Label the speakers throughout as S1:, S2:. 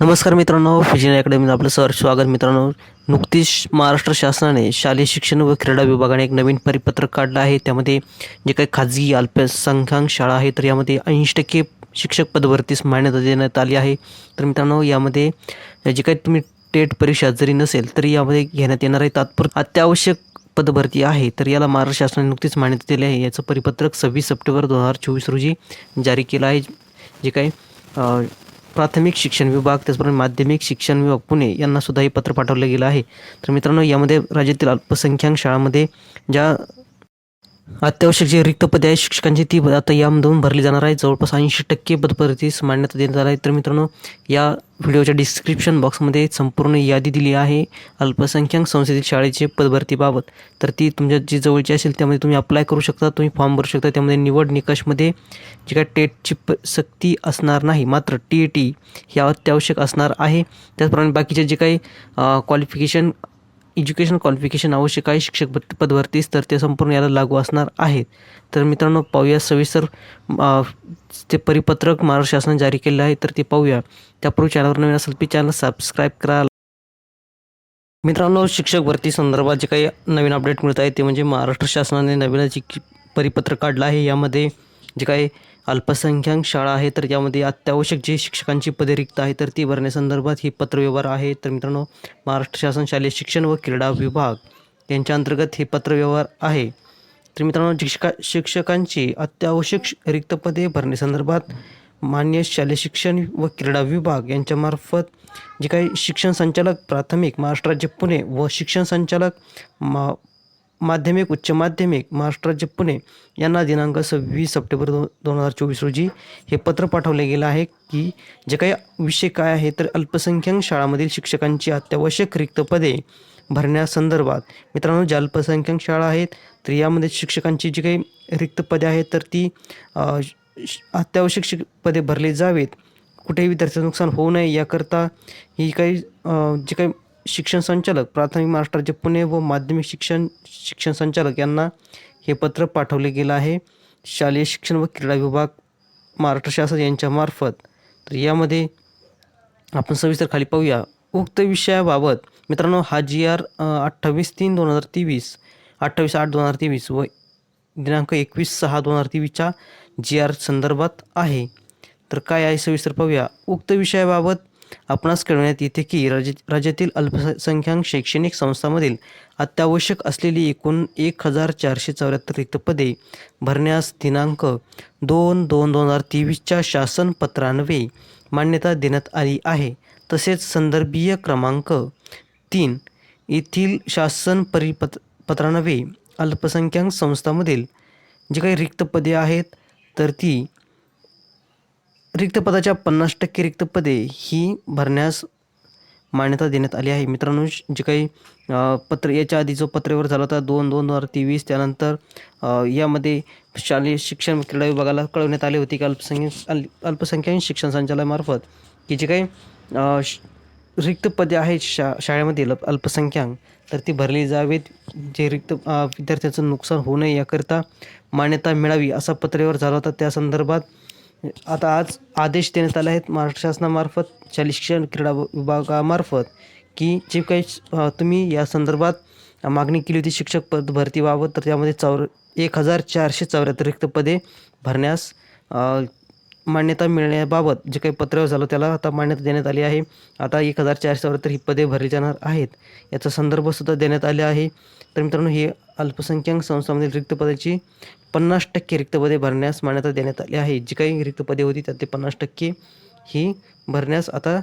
S1: नमस्कार मित्रांनो फिजिन अकॅडमीत आपलं सर स्वागत मित्रांनो. नुकतीच महाराष्ट्र शासनाने शालेय शिक्षण व क्रीडा विभागाने एक नवीन परिपत्रक काढलं आहे. त्यामध्ये जे काही खाजगी अल्पसंख्याक शाळा आहे तर यामध्ये ऐंशी टक्के शिक्षक पदभरतीस मान्यता देण्यात आली आहे. तर मित्रांनो यामध्ये जे काही तुम्ही टेट परीक्षा जरी नसेल तरी यामध्ये घेण्यात येणार आहे तात्पुर अत्यावश्यक पदभरती आहे. तर याला महाराष्ट्र शासनाने नुकतीच मान्यता दिली आहे. याचं परिपत्रक सव्वीस सप्टेंबर दोन हजार चोवीस रोजी जारी केलं आहे. जे काही प्राथमिक शिक्षण विभाग त्याचप्रमाणे माध्यमिक शिक्षण विभाग पुणे यांना सुद्धा हे पत्र पाठवलं गेलं आहे. तर मित्रांनो यामध्ये राज्यातील अल्पसंख्याक शाळांमध्ये ज्या अत्यावश्यक जे रिक्त पदे आहेत शिक्षकांची ती आता यामधून भरली जाणार आहे जवळपास ऐंशी टक्के पदभरतीस मान्यता देण्यात आली आहे तर मित्रांनो या व्हिडिओच्या डिस्क्रिप्शन बॉक्समध्ये संपूर्ण यादी दिली आहे अल्पसंख्याक संस्थेतील शाळेचे पदभरतीबाबत तर ती तुमच्या जी जवळची असेल त्यामध्ये तुम्ही अप्लाय करू शकता. तुम्ही फॉर्म भरू शकता. त्यामध्ये निवड निकषमध्ये जी काय टेटची प सक्ती असणार नाही मात्र टी ए टी ह्या अत्यावश्यक असणार आहे. त्याचप्रमाणे बाकीचे जे काही क्वालिफिकेशन एज्युकेशन क्वालिफिकेशन आवश्यक आहे शिक्षक पद- पदभरतीस तर ते संपूर्ण याला लागू असणार आहेत. तर मित्रांनो पाहूया. सविस्तर ते परिपत्रक महाराष्ट्र शासनाने जारी केलेलं आहे तर ते पाहूया. त्यापूर्वी चॅनलवर नवीन असेल की चॅनल सबस्क्राईब करा. मित्रांनो शिक्षक भरती संदर्भात जे काही नवीन अपडेट मिळत आहे ते म्हणजे महाराष्ट्र शासनाने नवीन जी परिपत्रक काढलं आहे यामध्ये जे काही अल्पसंख्याक शाळा आहे तर यामध्ये अत्यावश्यक जे शिक्षकांची पदे रिक्त आहे तर ती भरण्यासंदर्भात ही पत्रव्यवहार आहे. तर मित्रांनो महाराष्ट्र शासन शालेय शिक्षण व क्रीडा विभाग यांच्या अंतर्गत हे पत्रव्यवहार आहे. तर मित्रांनो शिक्षका शिक्षकांची अत्यावश्यक रिक्त पदे भरण्यासंदर्भात मान्य शालेय शिक्षण व क्रीडा विभाग यांच्यामार्फत जे काही शिक्षण संचालक प्राथमिक महाराष्ट्र राज्य पुणे व शिक्षण संचालक मा माध्यमिक उच्च माध्यमिक महाराष्ट्र राज्य पुणे यांना दिनांक सव्वीस सप्टेंबर दो दोन हजार चोवीस रोजी हे पत्र पाठवले गेलं आहे की जे काही विषय काय आहे तर अल्पसंख्याक शाळांमधील शिक्षकांची अत्यावश्यक रिक्त पदे भरण्यासंदर्भात. मित्रांनो ज्या अल्पसंख्याक शाळा आहेत तर यामध्ये शिक्षकांची जी काही रिक्त पदे आहेत तर ती श- अत्यावश्यक शिक पदे भरली जावेत. कुठेही विद्यार्थ्याचं नुकसान होऊ नये याकरता ही काही जे काही शिक्षण संचालक प्राथमिक महाराष्ट्राचे पुणे व माध्यमिक शिक्षण शिक्षण संचालक यांना हे पत्र पाठवले गेलं आहे. शालेय शिक्षण व क्रीडा विभाग महाराष्ट्र शासन यांच्यामार्फत तर यामध्ये आपण सविस्तर खाली पाहूया. उक्त विषयाबाबत मित्रांनो हा जी आर अठ्ठावीस तीन दोन हजार तेवीस अठ्ठावीस आठ दोन हजार तेवीस व दिनांक एकवीस सहा दोन हजार तेवीसच्या जी आर संदर्भात आहे. तर काय आहे सविस्तर पाहूया. उक्त विषयाबाबत आपणास कळवण्यात येते की राज्य राज्यातील अल्पसंख्याक शैक्षणिक संस्थांमधील अत्यावश्यक असलेली एकूण एक हजार चारशे चौऱ्याहत्तर रिक्तपदे भरण्यास दिनांक दोन दोन दोन हजार तेवीसच्या शासन पत्रान्वये मान्यता देण्यात आली आहे. तसेच संदर्भीय क्रमांक तीन येथील शासन परिपत पत्रान्वये अल्पसंख्याक संस्थांमधील जी काही रिक्त पदे आहेत तर ती रिक्त पदाच्या पन्नास टक्के रिक्त पदे ही भरण्यास मान्यता देण्यात आली आहे. मित्रांनो जे काही पत्र याच्या आधी जो पत्रेवर झाला होता दोन दोन हजार तेवीस त्यानंतर यामध्ये शालेय शिक्षण क्रीडा विभागाला कळवण्यात आले होते की अल्पसंख्य अल् अल्पसंख्याक शिक्षण संचालनामार्फत की जे काही श- रिक्त पदे आहेत शा शाळेमधील अल्पसंख्याक तर ती भरली जावेत. जे रिक्त विद्यार्थ्यांचं नुकसान होऊ नये याकरिता मान्यता मिळावी असा पत्रेवर झाला होता. त्या संदर्भात आता आज आदेश देण्यात आले आहेत महाराष्ट्र शासनामार्फत शालेय शिक्षण क्रीडा विभागामार्फत की जे काही तुम्ही या संदर्भात मागणी केली होती शिक्षक पद भरतीबाबत तर त्यामध्ये चौर एक हजार चारशे चौऱ्याहत्तर रिक्त पदे भरण्यास मान्यता मिळण्याबाबत जे काही पत्र झालं त्याला आता मान्यता देण्यात आली आहे. आता एक हजार चारशे चौऱ्याहत्तर ही पदे भरली जाणार आहेत. याचा संदर्भसुद्धा देण्यात आले आहे. तर मित्रांनो हे अल्पसंख्याक संस्थांमधील रिक्त पदाची पन्नास टक्के रिक्त पदे भरण्यास मान्यता देण्यात आली आहे. जी काही रिक्त पदे होती त्यात ते पन्नास टक्के ही भरण्यास आता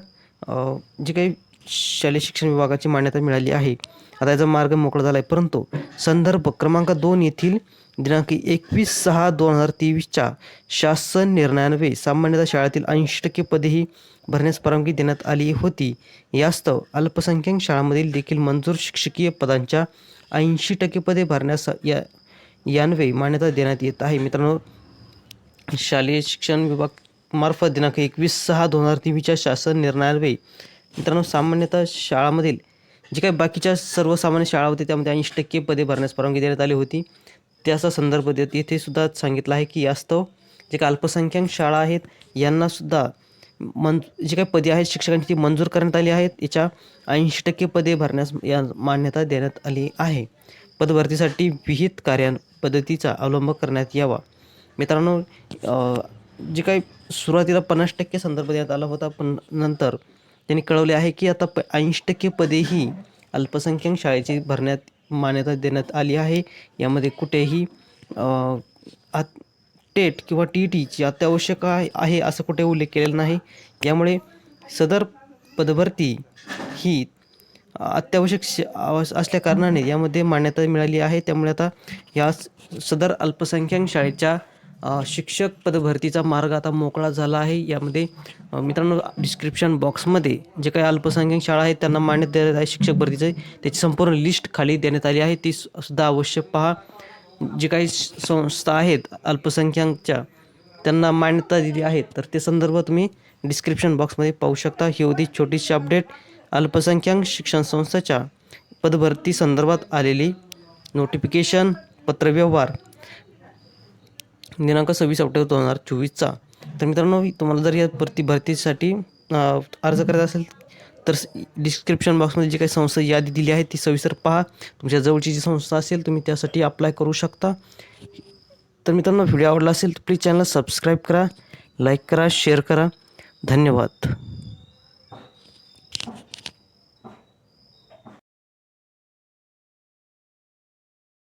S1: जी काही शालेय शिक्षण विभागाची मान्यता मिळाली आहे. आता याचा मार्ग मोकळा झाला आहे परंतु संदर्भ क्रमांक दोन येथील दिनांक एकवीस सहा दोन हजार तेवीसच्या शासन निर्णयान्वये सामान्यतः शाळेतील ऐंशी टक्के पदेही भरण्यास परवानगी देण्यात आली होती. यास्तव अल्पसंख्याक शाळांमधील देखील मंजूर शिक्षकीय पदांच्या ऐंशी टक्के पदे भरण्यास या यान्वये मान्यता देण्यात येत आहे. मित्रांनो शालेय शिक्षण विभाग मार्फत दिनांक एकवीस सहा दोन हजार तेवीसच्या शासन निर्णयान्वये मित्रांनो सामान्यतः शाळामधील जे काही बाकीच्या सर्वसामान्य शाळा होती त्यामध्ये ऐंशी टक्के पदे भरण्यास परवानगी देण्यात आली होती. त्याचा संदर्भ देत येथे सुद्धा सांगितलं आहे की यास्तव जे काही अल्पसंख्याक शाळा आहेत यांनासुद्धा मन जी काही पदे आहेत शिक्षकांची ती मंजूर करण्यात आली आहेत. याच्या ऐंशी टक्के पदे भरण्यास या मान्यता देण्यात आली आहे. पदभरतीसाठी विहित कार्य पद्धतीचा अवलंब करण्यात यावा. मित्रांनो जे काही सुरुवातीला पन्नास टक्के संदर्भ देण्यात आला होता पण नंतर त्यांनी कळवले आहे की आता प ऐंशी टक्के पदेही अल्पसंख्याक शाळेची भरण्यात मान्यता देण्यात आली आहे. यामध्ये कुठेही आत- टेट किंवा टी टीची अत्यावश्यक आहे असं कुठे उल्लेख केलेला नाही. यामुळे सदर पदभरती ही अत्यावश्यक श असल्या कारणाने यामध्ये मान्यता मिळाली आहे. त्यामुळे आता या सदर अल्पसंख्याक शाळेच्या शिक्षक पदभरतीचा मार्ग आता मोकळा झाला आहे. यामध्ये मित्रांनो डिस्क्रिप्शन बॉक्समध्ये जे काही अल्पसंख्याक शाळा आहेत त्यांना मान्यता देण्यात आहे. शिक्षक भरतीचे त्याची संपूर्ण लिस्ट खाली देण्यात आली आहे. ती सुद्धा अवश्य पहा. जे काही संस्था आहेत अल्पसंख्याकच्या त्यांना मान्यता दिली आहे. तर ते संदर्भ तुम्ही डिस्क्रिप्शन बॉक्समध्ये पाहू शकता. ही होती छोटीशी अपडेट अल्पसंख्याक शिक्षण संस्थेच्या पदभरती संदर्भात आलेली नोटिफिकेशन पत्रव्यवहार. दिनांक सव्वीस ऑक्टोबर दोन हजार चोवीसचा. तर मित्रांनो तुम्हाला जर या भरती भरतीसाठी अर्ज करायचा असेल तर डिस्क्रिप्शन बॉक्समध्ये जी काही संस्था यादी दिली आहे ती सविस्तर पहा. तुमच्या जवळची जी संस्था असेल तुम्ही त्यासाठी अप्लाय करू शकता. तर मित्रांनो व्हिडिओ आवडला असेल तर प्लीज चॅनलला सबस्क्राईब करा लाईक करा शेअर करा. धन्यवाद.